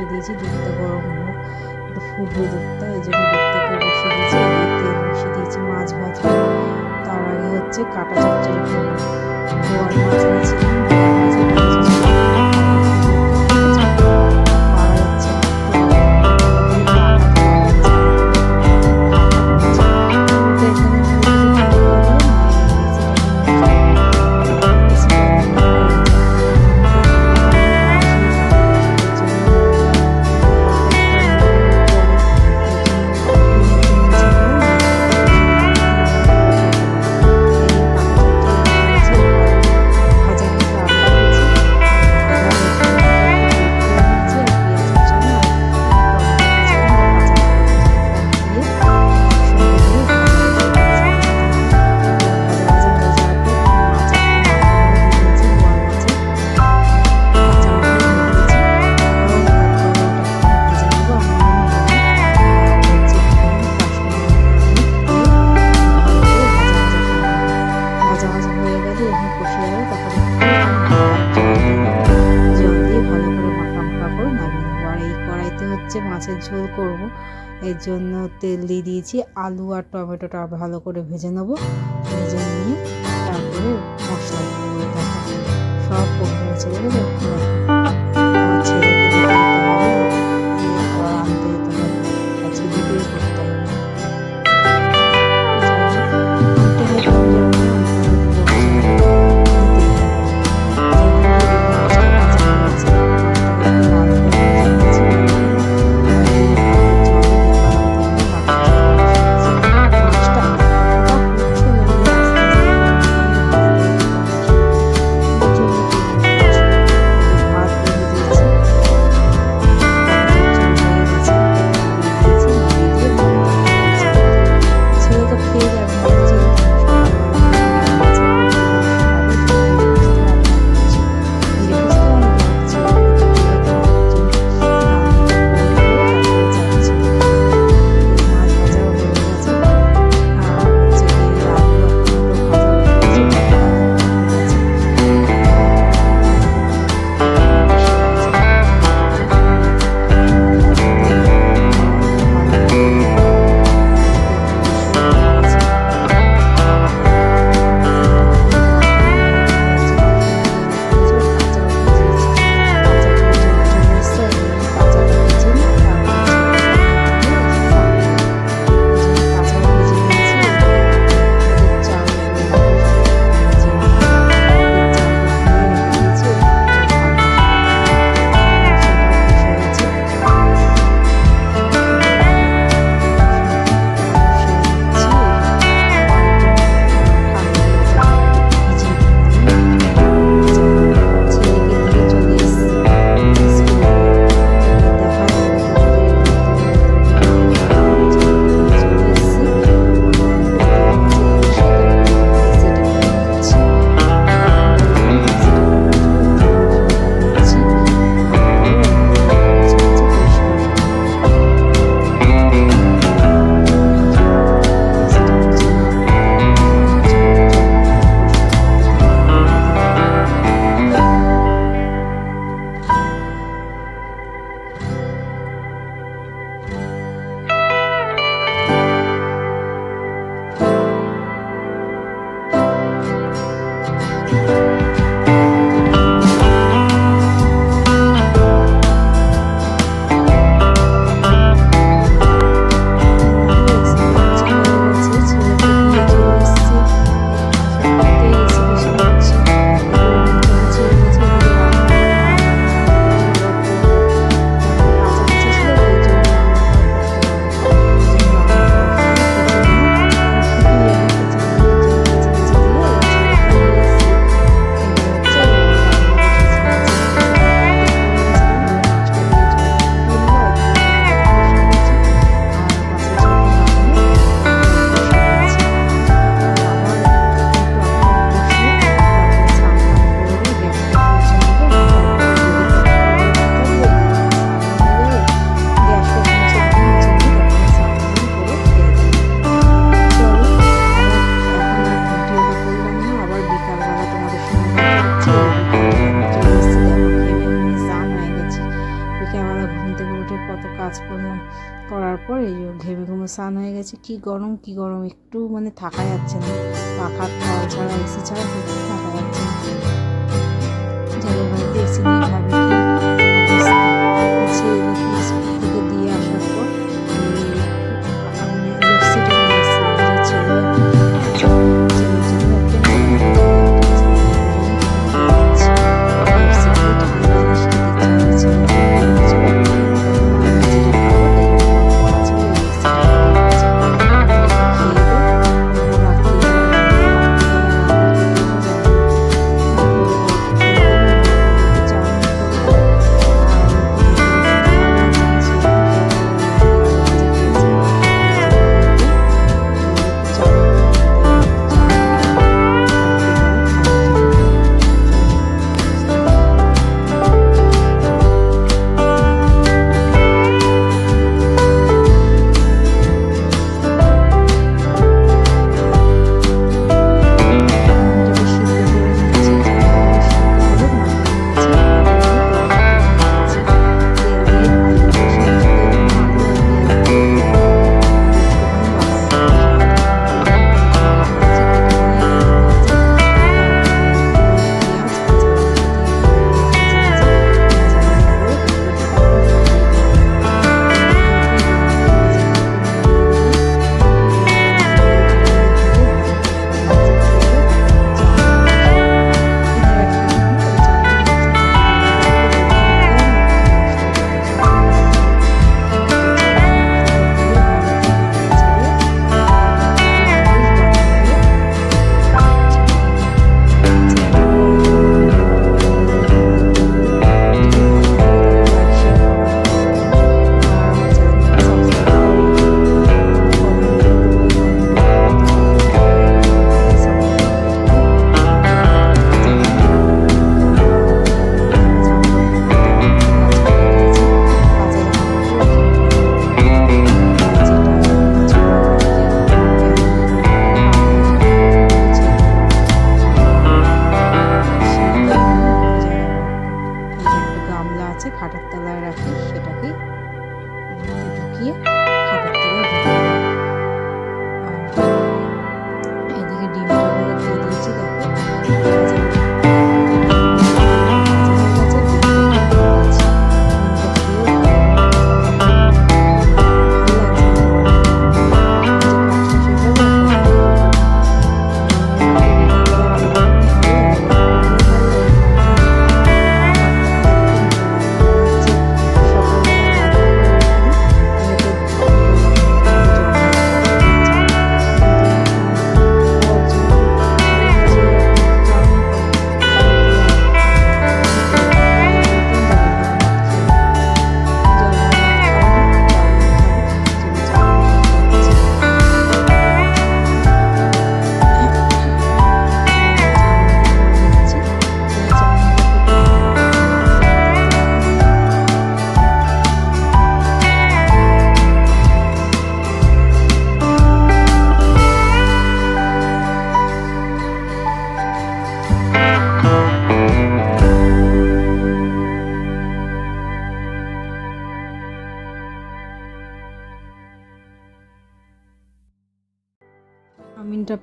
বসিয়ে দিয়েছি, দুধটা গরম হোক। একটু ফুটবে দুধটা, এই জন্য দুধটাকে বসিয়ে দিয়েছি তেল বসিয়ে দিয়েছি মাছ ভাজবো তার আগে হচ্ছে কাটা চচ্চড়ি মাছ নিয়েছি হচ্ছে মাছের ঝোল করব। এর জন্য তেল দিয়ে দিয়েছি আলু আর টমেটোটা ভালো করে ভেজে নেব। ভেজে নিয়ে তারপরে মশলা সব পড়ে চলে গেলে কত কাজকর্ম করার পর এই ঘেমে ঘুমে স্নান হয়ে গেছে। কি গরম কি গরম। একটু মানে থাকা যাচ্ছে না। পাখার খাওয়া ছাড়া, এসে ছাড়া থাকা যাচ্ছে না। যাদের বাড়িতে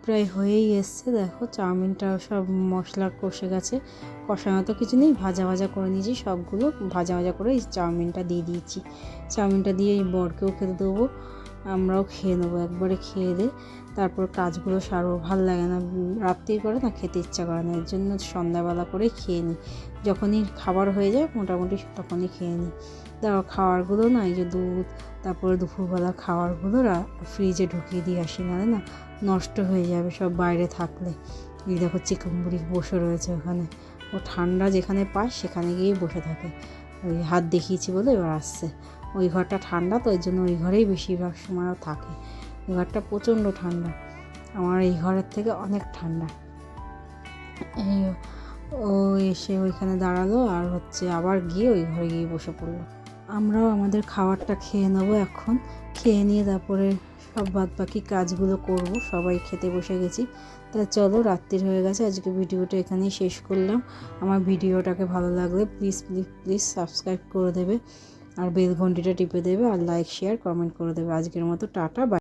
প্রায় হয়েই এসছে। দেখো চাউমিনটা সব মশলা কষে গেছে। কষানো তো কিছু নেই ভাজা ভাজা করে নিয়েছি। সবগুলো ভাজা ভাজা করে এই চাউমিনটা দিয়ে দিয়েছি। চাউমিনটা দিয়ে এই বরকেও খেতে দেবো আমরাও খেয়ে নেব একবারে খেয়ে দে। তারপর কাজগুলো সারবো ভালো লাগে না উম, রাত্রির করে না খেতে ইচ্ছা করে না। এর জন্য সন্ধ্যাবেলা করে খেয়ে নিই। যখনই খাবার হয়ে যায় মোটামুটি তখনই খেয়ে নিই। তারপর খাবারগুলো না এই যে দুধ তারপরে দুপুরবেলা খাবারগুলো রা- ফ্রিজে ঢুকিয়ে দিয়ে আসি, নাহলে না নষ্ট হয়ে যাবে সব বাইরে থাকলে। এই দেখো চিকেনগুড়ি বসে রয়েছে ওখানে। ও ঠান্ডা যেখানে পায় সেখানে গিয়েই বসে থাকে। ওই হাত দেখিয়েছি বলে এবার আসছে। ওই ঘরটা ঠান্ডা তো ওই জন্য ওই ঘরেই বেশিরভাগ সময়ও থাকে। ওই ঘরটা প্রচণ্ড ঠান্ডা। আমার এই ঘরের থেকে অনেক ঠান্ডা। এই ও এসে ওইখানে দাঁড়াল আর হচ্ছে আবার গিয়ে ওই ঘরে গিয়ে বসে পড়ল। আমরাও আমাদের খাবারটা খেয়ে নেব এখন। খেয়ে নিয়ে তারপরে সব বাদ বাকি কাজগুলো করব, সবাই খেতে বসে গেছি। তা চলো, রাত্রির হয়ে গেছে, আজকে ভিডিওটা এখানেই শেষ করলাম। আমার ভিডিওটাকে ভালো লাগলে প্লিজ প্লিজ প্লিজ সাবস্ক্রাইব করে দেবে, আর বেল ঘন্টিটা টিপে দেবে, আর লাইক শেয়ার কমেন্ট করে দেবে। আজকের মতো, টাটা বাই